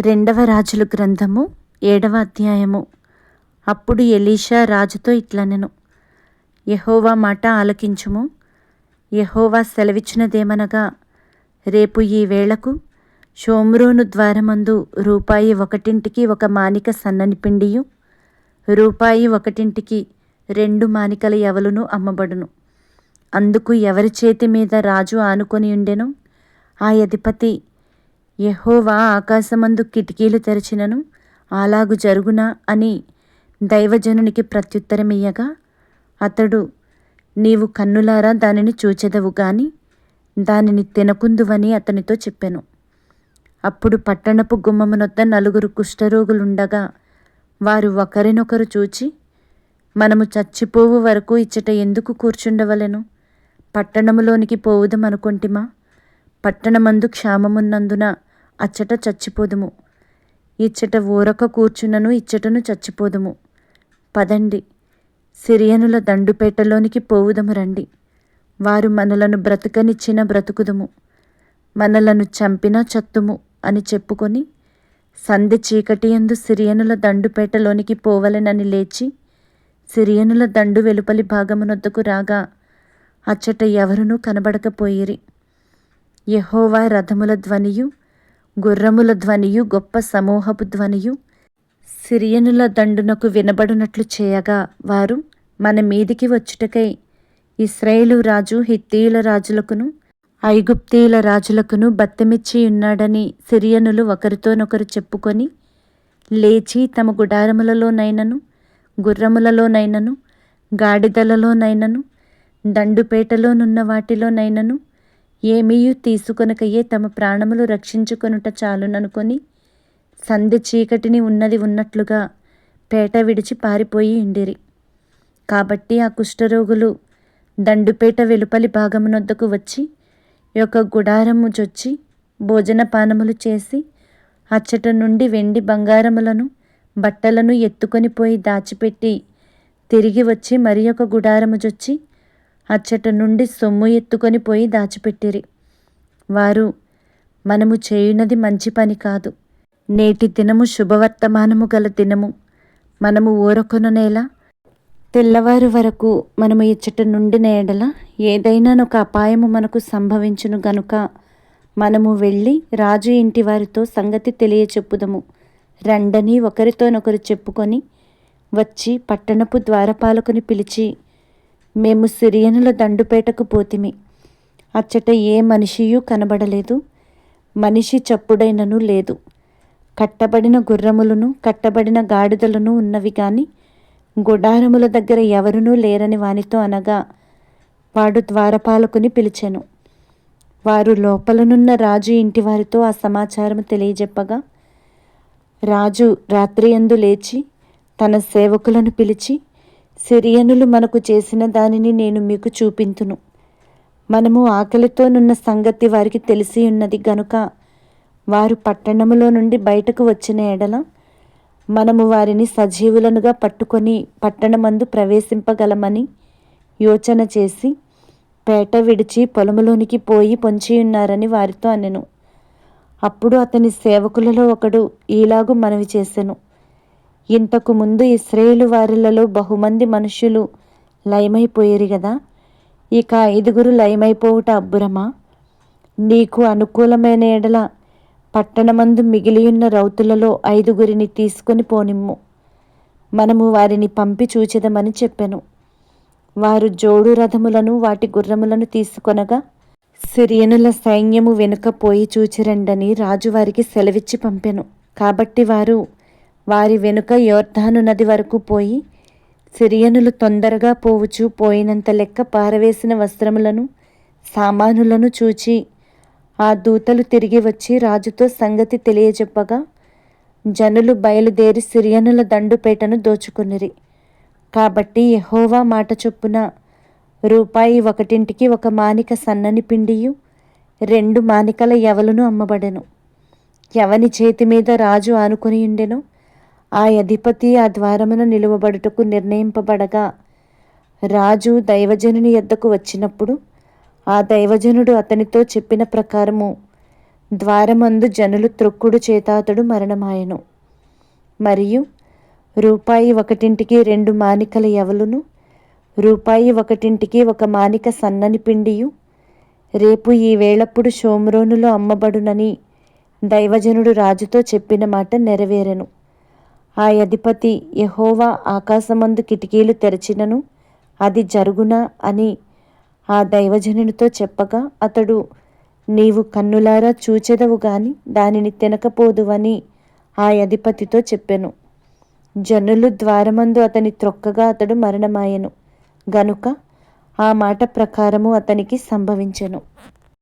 రెండవ రాజుల గ్రంథము ఏడవ అధ్యాయము. అప్పుడు ఎలీషా రాజుతో ఇట్లనెను యహోవా మాట ఆలకించుము. యహోవా సెలవిచ్చినదేమనగా రేపు ఈ వేళకు షోమ్రోను ద్వారమందు రూపాయి ఒకటింటికి ఒక మానిక సన్నని పిండియు రూపాయి ఒకటింటికి రెండు మానికల ఎవలును అమ్మబడును. అందుకు ఎవరి చేతి మీద రాజు ఆనుకొని ఉండెను ఆ అధిపతి యహోవా ఆకాశమందు కిటికీలు తెరచినను అలాగు జరుగునా అని దైవజనునికి ప్రత్యుత్తరమియ్యగా అతడు నీవు కన్నులారా దానిని చూచెదవు గాని దానిని తినకుందువని అతనితో చెప్పెను. అప్పుడు పట్టణపు గుమ్మమునొద్ద నలుగురు కుష్ఠరోగులుండగా వారు ఒకరినొకరు చూచి మనము చచ్చిపోవు వరకు ఇచ్చట ఎందుకు కూర్చుండవలెను? పట్టణములోనికి పోవుదమనుకొంటిమా? పట్టణమందు క్షామమున్నందున అచ్చట చచ్చిపోదుము. ఇచ్చట ఊరక కూర్చున్నను ఇచ్చటను చచ్చిపోదుము. పదండి. సిరియనుల దండుపేటలోనికి పోవుదము రండి. వారు మనలను బ్రతకనిచ్చిన బ్రతుకుదుము. మనలను చంపిన చత్తుము అని చెప్పుకొని సంధి చీకటియందు సిరియనుల దండుపేటలోనికి పోవలెనని లేచి సిరియనుల దండు వెలుపలి భాగమునొద్దకు రాగా అచ్చట ఎవరునూ కనబడకపోయిరి. యహోవా రథముల ధ్వనియు గుర్రముల ధ్వనియు గొప్ప సమూహపు ధ్వనియు సిరియనుల దండునకు వినబడునట్లు చేయగా వారు మన మీదికి వచ్చుటకై ఇస్రాయేలు రాజు హిత్తీయుల రాజులకును ఐగుప్తీయుల రాజులకును బత్తెమిచ్చి ఉన్నాడని సిరియనులు ఒకరితోనొకరు చెప్పుకొని లేచి తమ గుడారములలోనైనను గుర్రములలోనైనను గాడిదలలోనైనను దండుపేటలోనున్న వాటిలోనైనను ఏమీయూ తీసుకొనకయే తమ ప్రాణములు రక్షించుకొనుట చాలుననుకొని సంధి చీకటిని ఉన్నది ఉన్నట్లుగా పేట విడిచి పారిపోయి ఉండిరి. కాబట్టి ఆ కుష్ఠరోగులు దండుపేట వెలుపలి భాగమునొద్దకు వచ్చి యొక్క గుడారము జొచ్చి భోజనపానములు చేసి అచ్చట నుండి వెండి బంగారములను బట్టలను ఎత్తుకొని పోయి దాచిపెట్టి తిరిగి వచ్చి మరి ఒక గుడారము జొచ్చి అచ్చట నుండి సొమ్ము ఎత్తుకొని పోయి దాచిపెట్టిరి. వారు మనము చేయునది మంచి పని కాదు. నేటి దినము శుభవర్తమానము గల దినము. మనము ఊరకొననేల? తెల్లవారు వరకు మనము ఇచ్చట నుండిన ఎడల ఏదైనానొక అపాయము మనకు సంభవించును గనుక మనము వెళ్ళి రాజు ఇంటి వారితో సంగతి తెలియచెప్పుదము. రండని ఒకరితోనొకరు చెప్పుకొని వచ్చి పట్టణపు ద్వారపాలకుని పిలిచి మేము సిరియనుల దండుపేటకు పోతిమి. అచ్చట ఏ మనిషియూ కనబడలేదు. మనిషి చప్పుడైనను లేదు. కట్టబడిన గుర్రములను కట్టబడిన గాడిదలను ఉన్నవి కానీ గుడారముల దగ్గర ఎవరునూ లేరని వానితో అనగా వాడు ద్వారపాలకుని పిలిచెను. వారు లోపలనున్న రాజు ఇంటి వారితో ఆ సమాచారం తెలియజెప్పగా రాజు రాత్రియందు లేచి తన సేవకులను పిలిచి సిరియనులు మనకు చేసిన దానిని నేను మీకు చూపింతును. మనము ఆకలితోనున్న సంగతి వారికి తెలిసి ఉన్నది గనుక వారు పట్టణములో నుండి బయటకు వచ్చిన ఎడల మనము వారిని సజీవులనుగా పట్టుకొని పట్టణమందు ప్రవేశింపగలమని యోచన చేసి పేట విడిచి పొలములోనికి పోయి పొంచియున్నారని వారితో అనెను. అప్పుడు అతని సేవకులలో ఒకడు ఈలాగు మనవి చేసెను. ఇంతకు ముందు ఇస్రాయేలు వారిలలో బహుమంది మనుష్యులు లయమైపోయేరు కదా ఇక ఐదుగురు లయమైపోవుట అబ్బురమా? నీకు అనుకూలమైన ఎడల పట్టణమందు మిగిలియున్న రౌతులలో ఐదుగురిని తీసుకొని పోనిమ్ము. మనము వారిని పంపి చూచెదమని చెప్పెను. వారు జోడు రథములను వాటి గుర్రములను తీసుకొనగా సిరియనుల సైన్యము వెనుక పోయి చూచిరండని రాజు వారికి సెలవిచ్చి పంపెను. కాబట్టి వారు వారి వెనుక యోర్ధాను నది వరకు పోయి సిరియనులు తొందరగా పోవుచు పోయినంత లెక్క పారవేసిన వస్త్రములను సామానులను చూచి ఆ దూతలు తిరిగి వచ్చి రాజుతో సంగతి తెలియజెప్పగా జనులు బయలుదేరి సిరియనుల దండుపేటను దోచుకునిరి. కాబట్టి యహోవా మాట చొప్పున రూపాయి ఒకటింటికి ఒక మానిక సన్నని పిండియు రెండు మానికల ఎవలును అమ్మబడెను. ఎవని చేతి మీద రాజు ఆనుకొని ఉండెనో ఆ అధిపతి ఆ ద్వారమున నిలువబడుటకు నిర్ణయింపబడగా. రాజు దైవజనుని యొద్దకు వచ్చినప్పుడు ఆ దైవజనుడు అతనితో చెప్పిన ప్రకారము ద్వారమందు జనులు త్రొక్కుడు చేతాతడు మరణమాయను. మరియు రూపాయి ఒకటింటికి రెండు మానికల ఎవలును రూపాయి ఒకటింటికి ఒక మానిక సన్నని పిండియు రేపు ఈ వేళప్పుడు షోమ్రోనులో అమ్మబడునని దైవజనుడు రాజుతో చెప్పిన మాట నెరవేరెను. ఆ అధిపతి యహోవా ఆకాశమందు కిటికీలు తెరచినను అది జరుగునా అని ఆ దైవజనునితో చెప్పగా అతడు నీవు కన్నులారా చూచెదవు గాని దానిని తినకపోదువని ఆ అధిపతితో చెప్పెను. జనులు ద్వారమందు అతని త్రొక్కగా అతడు మరణమాయెను. గనుక ఆ మాట ప్రకారము అతనికి సంభవించెను.